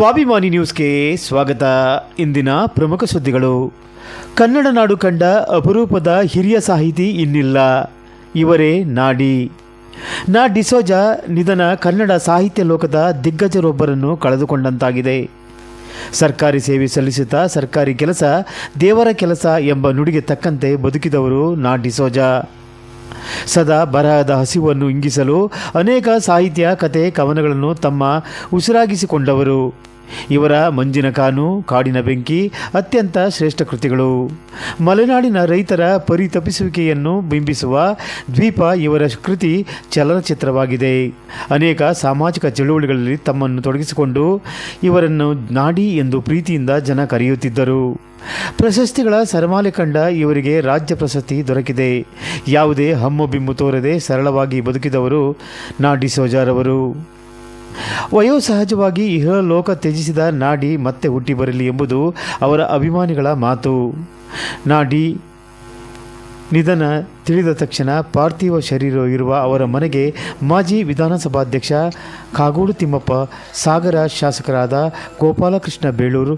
ಸ್ವಾಭಿಮಾನಿ ನ್ಯೂಸ್ಗೆ ಸ್ವಾಗತ. ಇಂದಿನ ಪ್ರಮುಖ ಸುದ್ದಿಗಳು. ಕನ್ನಡ ನಾಡು ಕಂಡ ಅಪರೂಪದ ಹಿರಿಯ ಸಾಹಿತಿ ಇನ್ನಿಲ್ಲ. ಇವರೇ ನಾಡಿ. ನಾ ಡಿಸೋಜ ನಿಧನ ಕನ್ನಡ ಸಾಹಿತ್ಯ ಲೋಕದ ದಿಗ್ಗಜರೊಬ್ಬರನ್ನು ಕಳೆದುಕೊಂಡಂತಾಗಿದೆ. ಸರ್ಕಾರಿ ಸೇವೆ ಸಲ್ಲಿಸುತ್ತಾ ಸರ್ಕಾರಿ ಕೆಲಸ, ದೇವರ ಕೆಲಸ ಎಂಬ ನುಡಿಗೆ ತಕ್ಕಂತೆ ಬದುಕಿದವರು ನಾ ಡಿಸೋಜ ಸದಾ ಬರಹದ ಹಸಿವನ್ನು ಇಂಗಿಸಲು ಅನೇಕ ಸಾಹಿತ್ಯ, ಕತೆ, ಕವನಗಳನ್ನು ತಮ್ಮ ಉಸಿರಾಗಿಸಿಕೊಂಡವರು. ಇವರ ಮಂಜಿನ ಕಾನು, ಕಾಡಿನ ಬೆಂಕಿ ಅತ್ಯಂತ ಶ್ರೇಷ್ಠ ಕೃತಿಗಳು. ಮಲೆನಾಡಿನ ರೈತರ ಪರಿತಪಿಸುವಿಕೆಯನ್ನು ಬಿಂಬಿಸುವ ದ್ವೀಪ ಇವರ ಕೃತಿ ಚಲನಚಿತ್ರವಾಗಿದೆ. ಅನೇಕ ಸಾಮಾಜಿಕ ಚಳುವಳಿಗಳಲ್ಲಿ ತಮ್ಮನ್ನು ತೊಡಗಿಸಿಕೊಂಡು ಇವರನ್ನು ನಾಡಿ ಎಂದು ಪ್ರೀತಿಯಿಂದ ಜನ ಕರೆಯುತ್ತಿದ್ದರು. ಪ್ರಶಸ್ತಿಗಳ ಸರಮಾಲೆ ಕಂಡ ಇವರಿಗೆ ರಾಜ್ಯ ಪ್ರಶಸ್ತಿ ದೊರಕಿದೆ. ಯಾವುದೇ ಹಮ್ಮು ಬಿಮ್ಮು ತೋರದೆ ಸರಳವಾಗಿ ಬದುಕಿದವರು ನಾಡಿ ಡಿಸೋಜಾರವರು ವಯೋಸಹಜವಾಗಿ ಇಹಲೋಕ ತ್ಯಜಿಸಿದ ನಾಡಿ ಮತ್ತೆ ಹುಟ್ಟಿ ಬರಲಿ ಎಂಬುದು ಅವರ ಅಭಿಮಾನಿಗಳ ಮಾತು. ನಾಡಿ ನಿಧನ ತಿಳಿದ ತಕ್ಷಣ ಪಾರ್ಥಿವ ಶರೀರ ಇರುವ ಅವರ ಮನೆಗೆ ಮಾಜಿ ವಿಧಾನಸಭಾಧ್ಯಕ್ಷ ಕಾಗೋಡು ತಿಮ್ಮಪ್ಪ, ಸಾಗರ ಶಾಸಕರಾದ ಗೋಪಾಲಕೃಷ್ಣ ಬೇಳೂರು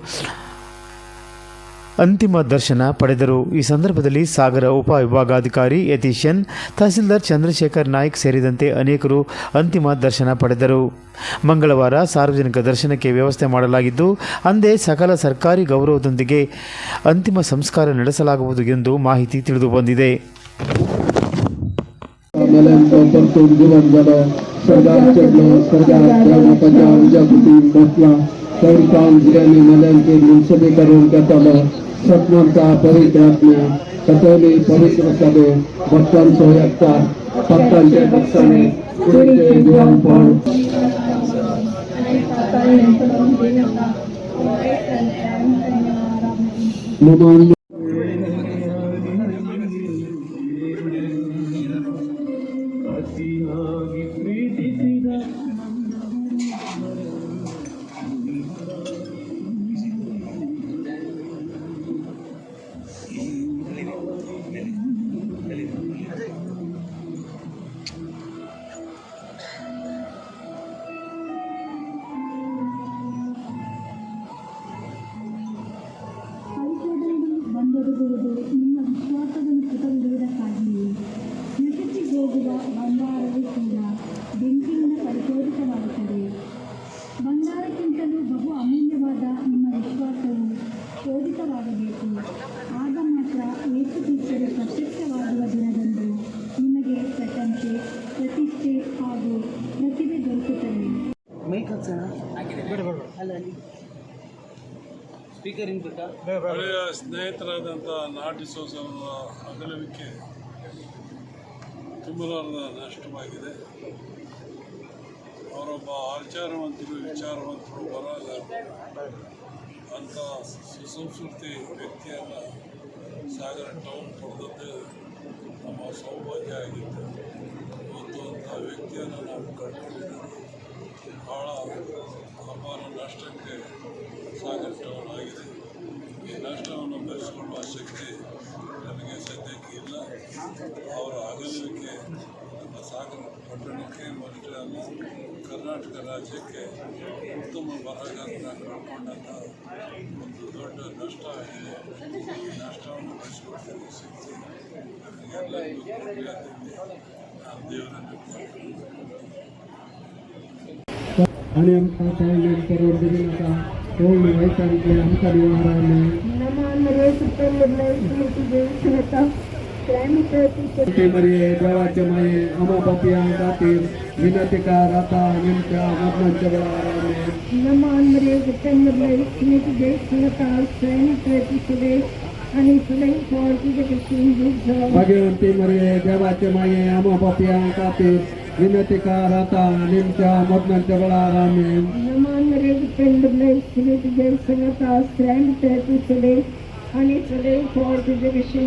ಅಂತಿಮ ದರ್ಶನ ಪಡೆದರು ಈ ಸಂದರ್ಭದಲ್ಲಿ ಸಾಗರ ಉಪವಿಭಾಗಾಧಿಕಾರಿ ಯತೀಶನ್ ತಹಸೀಲ್ದಾರ್ ಚಂದ್ರಶೇಖರ್ ನಾಯ್ಕ್ ಸೇರಿದಂತೆ ಅನೇಕರು ಅಂತಿಮ ದರ್ಶನ ಪಡೆದರು ಮಂಗಳವಾರ ಸಾರ್ವಜನಿಕ ದರ್ಶನಕ್ಕೆ ವ್ಯವಸ್ಥೆ ಮಾಡಲಾಗಿದ್ದು ಅಂದೇ ಸಕಲ ಸರ್ಕಾರಿ ಗೌರವದೊಂದಿಗೆ ಅಂತಿಮ ಸಂಸ್ಕಾರ ನಡೆಸಲಾಗುವುದು ಎಂದು ಮಾಹಿತಿ ತಿಳಿದು ಬಂದಿದೆ કૌરકામ જિલ્લાની મદનથી મુનસબીકરણ કરતા સત્મતા પરિત્યાગને કતોલી પવિત્ર સદે ભક્તન સો એકતા ભક્તન કે ભક્તને કુરિતે જ્ઞાન પણ નમાન ಒಳ್ಳೆಯ ಸ್ನೇಹಿತರಾದಂಥ ನಾಟಿ ಸೋಸನ ಅಗಲವಿಕೆ ತುಂಬಲಾರದ ನಷ್ಟವಾಗಿದೆ. ಅವರೊಬ್ಬ ಆಚಾರವಂತರು ವಿಚಾರವಂತರು ಬರಲ್ಲ. ಅಂಥ ಸುಸಂಸ್ಕೃತಿ ವ್ಯಕ್ತಿಯನ್ನು ಸಾಗರ ಟೌನ್ ಪಡೆದದ್ದು ನಮ್ಮ ಸೌಭಾಗ್ಯ ಆಗಿತ್ತು. ಮತ್ತು ಅಂಥ ವ್ಯಕ್ತಿಯನ್ನು ನಾವು ಕಳ್ಕೊಂಡಿದ್ದೇವೆ ಭಾಳ ಅಪಾರ ನಷ್ಟಕ್ಕೆ ಸಾಗರ ಟೌನ್ ಆಗಿದೆ ಈ ನಷ್ಟವನ್ನು ಭರಿಸಿಕೊಳ್ಳುವ ಶಕ್ತಿ ನನಗೆ ಸದ್ಯಕ್ಕೆ ಇಲ್ಲ ಅವರ ಅಗಲುವಿಕೆ ನಮ್ಮ ಸಾಗರ ಪಟ್ಟಣಕ್ಕೆ ಅಷ್ಟೇ ಅಲ್ಲ ಕರ್ನಾಟಕ ರಾಜ್ಯಕ್ಕೆ ಉತ್ತಮ ಬರಹಗಾರನ ಕಳ್ಕೊಂಡಂಥ ಒಂದು ದೊಡ್ಡ ನಷ್ಟ ಆಗಿದೆ ಈ ನಷ್ಟವನ್ನು ಭರಿಸಿಕೊಳ್ಳುವ ಶಕ್ತಿ ನಮಗೆಲ್ಲರಿಗೂ ಕೊಡಲಿ ಅಂತ ನಾನು ದೇವರಲ್ಲಿ आणि आमकां चॉयलेट रोड दिली नाका कोण वयता ते आमकां देवळां रावले ते मरे देवाचे माये अमा पापया खातीर विनतिकार आता नेमक्या मदनांच्या वेळार रावले नमान मरे सप्टेंबर लक्ष्मी तुझे सुनता सैनिक तुझे देवाचे माये अमा पापया खातीर विनंती का राता नेमक्या मरणांच्या वेळाराने नमान मरे पिंड सुमित देव संगता स्त्रैन तेतु सुले आणि सुले फॉर तुझे विषय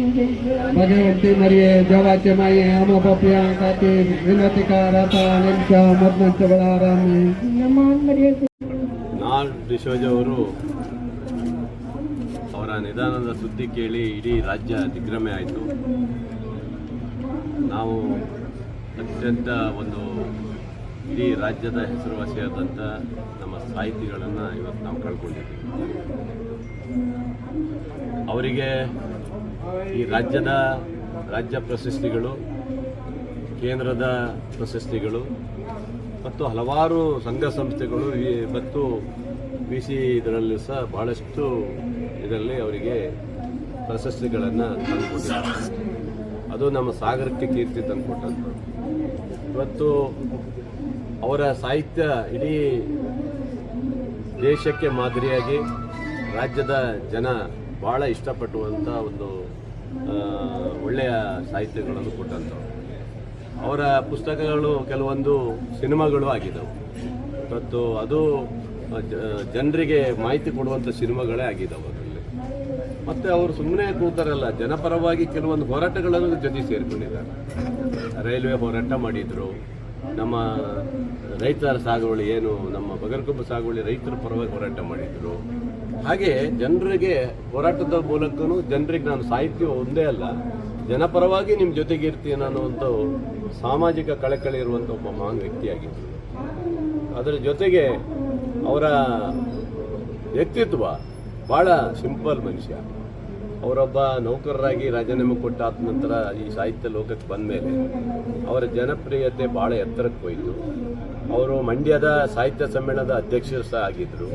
भगवंती मरिये देवाचे माये अमा बापिया खातीर विनंती का राता नेमक्या मरणांच्या वेळाराने नमान मरे ನಾಲ್ ಡಿಸೋಜ ಅವರು ಅವರ ನಿಧನದ ಸುದ್ದಿ ಕೇಳಿ ಇಡೀ ರಾಜ್ಯ ದಿಗ್ಭ್ರಮೆ ಆಯಿತು ನಾವು ಅತ್ಯಂತ ಒಂದು ಇಡೀ ರಾಜ್ಯದ ಹೆಸರುವಾಸಿಯಾದಂಥ ನಮ್ಮ ಸಾಹಿತಿಗಳನ್ನು ಇವತ್ತು ನಾವು ಕಳ್ಕೊಂಡಿದ್ದೀವಿ. ಅವರಿಗೆ ಈ ರಾಜ್ಯದ ರಾಜ್ಯ ಪ್ರಶಸ್ತಿಗಳು, ಕೇಂದ್ರದ ಪ್ರಶಸ್ತಿಗಳು ಮತ್ತು ಹಲವಾರು ಸಂಘ ಸಂಸ್ಥೆಗಳು ಮತ್ತು ಬಿ ಸಿ ಇದರಲ್ಲೂ ಸಹ ಭಾಳಷ್ಟು ಇದರಲ್ಲಿ ಅವರಿಗೆ ಪ್ರಶಸ್ತಿಗಳನ್ನು ತಂದುಕೊಟ್ಟಿದ್ದಾರೆ. ಅದು ನಮ್ಮ ಸಾಗರಕ್ಕೆ ಕೀರ್ತಿ ತಂದುಕೊಟ್ಟಂಥದ್ದು ಇವತ್ತು ಅವರ ಸಾಹಿತ್ಯ ಇಡೀ ದೇಶಕ್ಕೆ ಮಾದರಿಯಾಗಿ ರಾಜ್ಯದ ಜನ ಭಾಳ ಇಷ್ಟಪಟ್ಟುವಂಥ ಒಂದು ಒಳ್ಳೆಯ ಸಾಹಿತ್ಯಗಳನ್ನು ಕೊಟ್ಟಂಥವು ಅವರ ಪುಸ್ತಕಗಳು ಕೆಲವೊಂದು ಸಿನಿಮಾಗಳು ಆಗಿದ್ದವು. ಮತ್ತು ಅದು ಜನರಿಗೆ ಮಾಹಿತಿ ಕೊಡುವಂಥ ಸಿನಿಮಾಗಳೇ ಆಗಿದ್ದವು ಅದರಲ್ಲಿ. ಮತ್ತು ಅವರು ಸುಮ್ಮನೆ ಕೂತಾರಲ್ಲ, ಜನಪರವಾಗಿ ಕೆಲವೊಂದು ಹೋರಾಟಗಳನ್ನು ಜೊತೆ ಸೇರಿಕೊಂಡಿದ್ದಾರೆ. ರೈಲ್ವೆ ಹೋರಾಟ ಮಾಡಿದರು. ನಮ್ಮ ರೈತರ ಸಾಗುವಳಿ ಏನು, ನಮ್ಮ ಬಗರ್ಕೊಬ್ಬ ಸಾಗುವಳಿ ರೈತರ ಪರವಾಗಿ ಹೋರಾಟ ಮಾಡಿದರು. ಹಾಗೆ ಜನರಿಗೆ ಹೋರಾಟದ ಮೂಲಕನೂ ಜನರಿಗೆ ನಾನು ಸಾಹಿತ್ಯ ಒಂದೇ ಅಲ್ಲ ಜನಪರವಾಗಿ ನಿಮ್ಮ ಜೊತೆಗೆ ಇರ್ತೀನಿ ಅನ್ನುವಂಥ ಸಾಮಾಜಿಕ ಕಳಕಳಿ ಇರುವಂಥ ಒಬ್ಬ ಮಹಾನ್ ವ್ಯಕ್ತಿಯಾಗಿದ್ದರು ಅದರ ಜೊತೆಗೆ ಅವರ ವ್ಯಕ್ತಿತ್ವ ಭಾಳ ಸಿಂಪಲ್ ಮನುಷ್ಯ. ಅವರೊಬ್ಬ ನೌಕರರಾಗಿ ರಾಜೀನಾಮೆ ಕೊಟ್ಟಾದ ನಂತರ ಈ ಸಾಹಿತ್ಯ ಲೋಕಕ್ಕೆ ಬಂದ ಮೇಲೆ ಅವರ ಜನಪ್ರಿಯತೆ ಭಾಳ ಎತ್ತರಕ್ಕೆ ಹೋಯಿತು. ಅವರು ಮಂಡ್ಯದ ಸಾಹಿತ್ಯ ಸಮ್ಮೇಳನದ ಅಧ್ಯಕ್ಷರು ಸಹ ಆಗಿದ್ದರು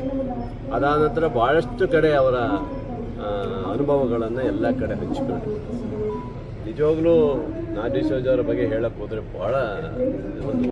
ಅದಾದ ನಂತರ ಭಾಳಷ್ಟು ಕಡೆ ಅವರ ಅನುಭವಗಳನ್ನು ಎಲ್ಲ ಕಡೆ ಹಂಚಿಕೊಂಡರು. ನಿಜವಾಗ್ಲೂ ನಾಗೇಶ್ವರ ಅವರ ಬಗ್ಗೆ ಹೇಳಕ್ಕೆ ಹೋದರೆ ಭಾಳ ಒಂದು